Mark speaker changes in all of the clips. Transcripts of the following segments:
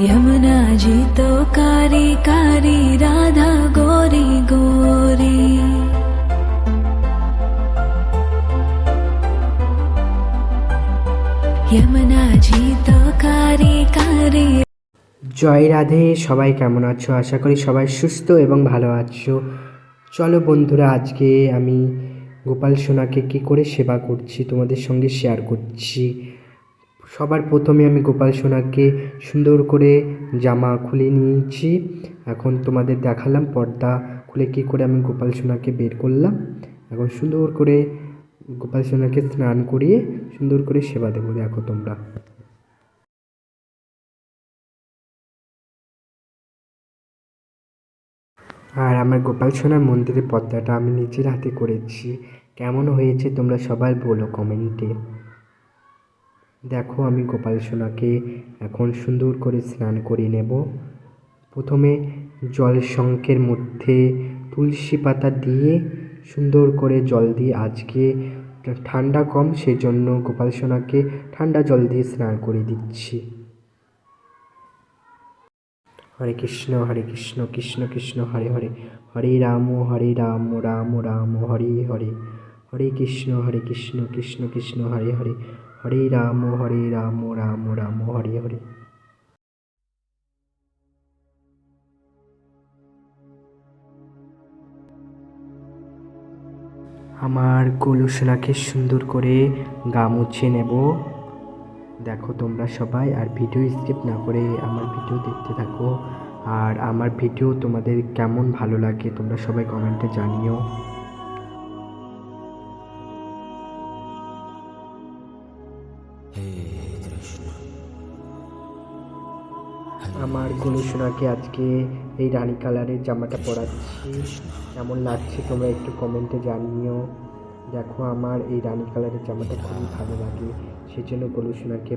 Speaker 1: यमुना जी तो कारी कारी राधा गोरी गोरी यमुना जी तो कारी कारी
Speaker 2: জয় রাধে সবাই কেমন আছো আশা করি সবাই সুস্থ এবং ভালো আছো চলো বন্ধুরা আজকে আমি গোপাল সোনাকে কী করে সেবা করছি তোমাদের সঙ্গে শেয়ার করছি সবার প্রথমে আমি গোপাল সোনাকে সুন্দর করে জামা খুলে নিয়েছি এখন তোমাদের দেখালাম পর্দা খুলে কী করে আমি গোপাল সোনাকে বের করলাম এখন সুন্দর করে গোপাল সোনাকে স্নান করিয়ে সুন্দর করে সেবা দেবো দেখো তোমরা আর আমার গোপাল সোনার মন্দিরের পর্দাটা আমি নিজের হাতে করেছি কেমন হয়েছে তোমরা সবাই বলো কমেন্টে দেখো আমি গোপাল সোনাকে এখন সুন্দর করে স্নান করিয়ে নেব প্রথমে জল শঙ্কের মধ্যে তুলসী পাতা দিয়ে সুন্দর করে জল দিয়ে আজকে ঠান্ডা কম সেজন্য গোপাল সোনাকে ঠান্ডা জল দিয়ে স্নান করে দিচ্ছি হরে কৃষ্ণ হরে কৃষ্ণ কৃষ্ণ কৃষ্ণ হরে হরে হরে রাম হরে রাম রাম রাম হরে হরে হরে কৃষ্ণ হরে কৃষ্ণ কৃষ্ণ কৃষ্ণ হরে হরে হরে রাম হরে রাম রাম রাম হরে হরে আমার কলুসনাকে সুন্দর করে গা মুছে নেব দেখো তোমরা সবাই আর ভিডিও স্কিপ না করে আমার ভিডিও দেখতে থাকো আর আমার ভিডিও তোমাদের কেমন ভালো লাগে তোমরা সবাই কমেন্টে জানিও গুলো সোনাকে আজকে এই রানি কালারের জামাটা পরাচ্ছি কেমন লাগছে তোমরা একটু কমেন্টে জানিও দেখো আমার এই রানি কালারের জামাটা খুবই ভালো লাগে সেজন্য গলু সোনাকে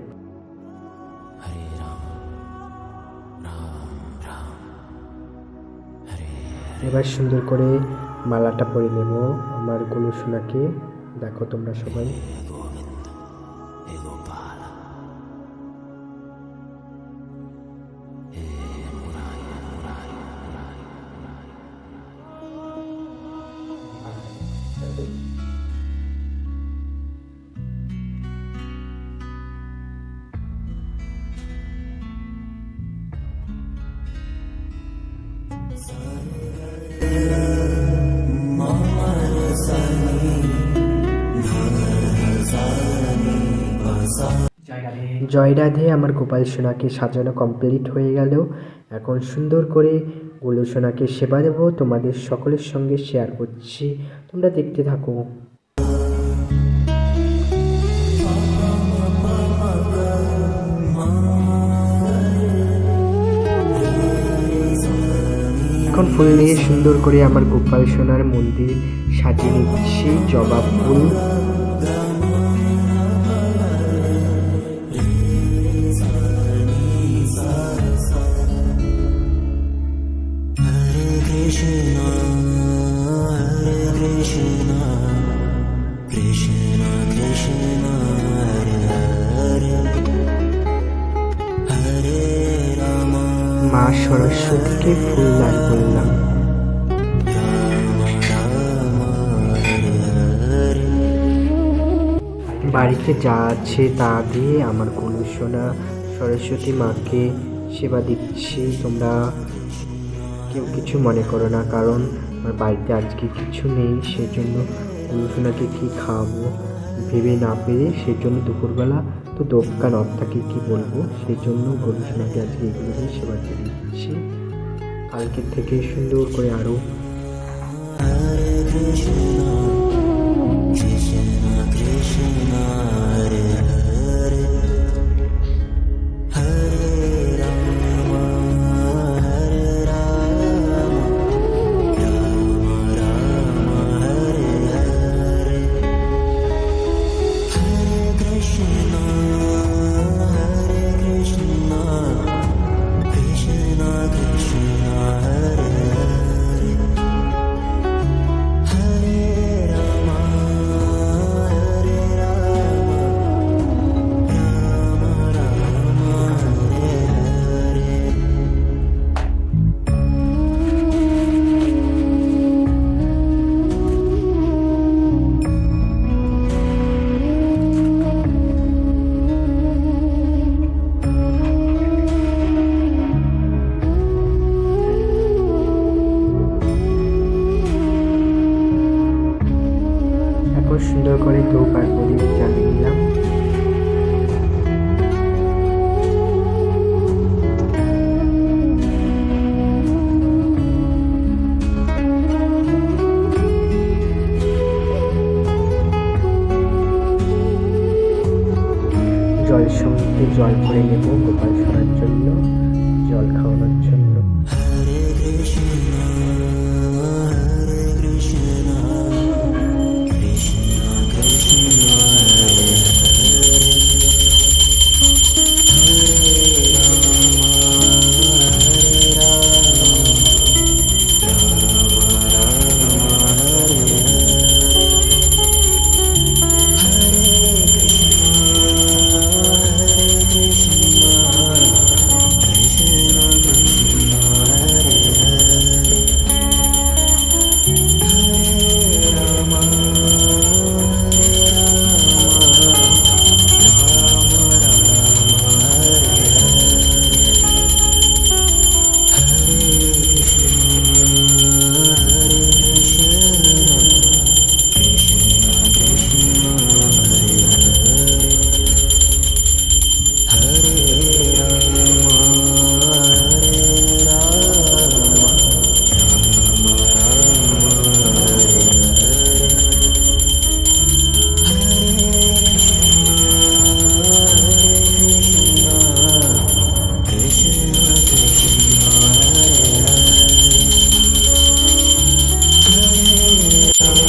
Speaker 2: এবার সুন্দর করে মালাটা পরে নেব আমার গলু সোনাকে দেখো তোমরা সবাই জয় রাধে আমার গোপাল সোনাকে সাজানো কমপ্লিট হয়ে গেল এখন সুন্দর করে গোলু সোনাকে সেবা দেবো তোমাদের সকলের সঙ্গে শেয়ার করছি তোমরা দেখতে থাকো এখন ফুল নিয়ে সুন্দর করে আমার গোপাল সোনার মন্দির সাজিয়ে নিচ্ছি জবা ফুল Krishna Krishna Krishna মা সরস্বতীকে দান করলাম বাড়িতে যা আছে তা দিয়ে আমার কলুসোনা সরস্বতী মাকে সেবা দিচ্ছি তোমরা কেউ কিছু মনে করো না কারণ আমার বাড়িতে আজকে কিছু নেই সেজন্য কলুসোনাকে কী খাওয়াবো ভেবে না পেরে সেজন্য দুপুরবেলা তো দোকান অর্থাকে কি বলবো সেই জন্য গবেষণাকে আজকে এগুলো দিয়ে সেবা দিয়ে দিচ্ছি কালকের থেকে সুন্দর করে আরও Krishna Krishna সুন্দর করে চৌকার প্রদীপ জ্বালিয়ে দিলাম জল সমুদ্রে জল ভরে নেব গোপাল সরার জন্য জল খাওয়ানোর জন্য Thank you.